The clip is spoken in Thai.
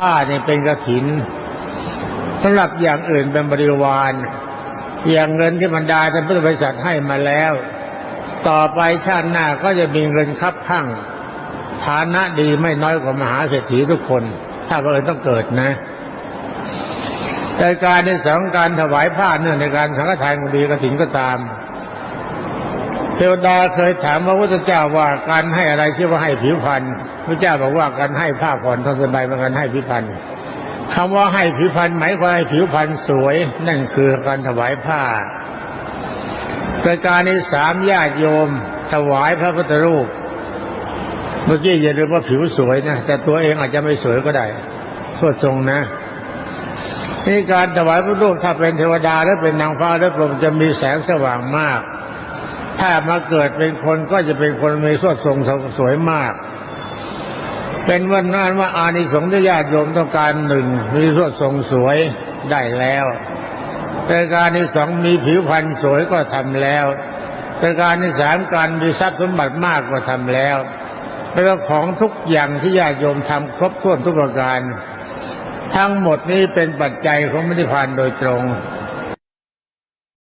ผ้าเนี่ยเป็นกระถินสำหรับอย่างอื่นเป็นบริวาร อย่างเงินที่บรรดาท่านพุทธบริษัทให้มาแล้ว ต่อไปชาติหน้าก็จะมีเงินคับข้างฐานะดีไม่น้อยกว่ามหาเศรษฐีทุกคน ถ้าบังเอิญต้องเกิดนะแต่การในสองการถวายผ้าเนื่องในการสังฆทานก็ดีกระถินก็ตาม เทวดาเคยถามพระพุทธเจ้าว่าการให้อะไรชื่อว่าให้ผิวพรรณพระเจ้าบอกว่าการให้ผ้าผ่อนทองสบายเป็นการให้ผิวพรรณคำว่าให้ผิวพรรณหมายความให้ผิวพรรณสวย นั่นคือการถวายผ้าประการที่สามญาติโยม ถวายพระพุทธรูป เมื่อกี้อย่าลืมว่าผิวสวยนะแต่ตัวเองอาจจะไม่สวยก็ได้ทวดทรงนะนี่การถวายพระรูปถ้าเป็นเทวดาหรือเป็นนางฟ้าหรือพรหมจะมีแสงสว่างมาก ถ้ามาเกิดเป็นคนก็จะเป็นคนมีสวดทรงสวยมาก เป็นวันนั้นว่าอานิสงส์ที่ญาติโยมต้องการหนึ่งมีสวดทรงสวยได้แล้วประการที่สองมีผิวพรรณสวยก็ทำแล้วประการที่สามการมีทรัพย์สมบัติมากก็ทำแล้วแล้วของทุกอย่างที่ญาติโยมทำครบถ้วนทุกประการ ทั้งหมดนี้เป็นปัจจัยของมิตรพานโดยตรง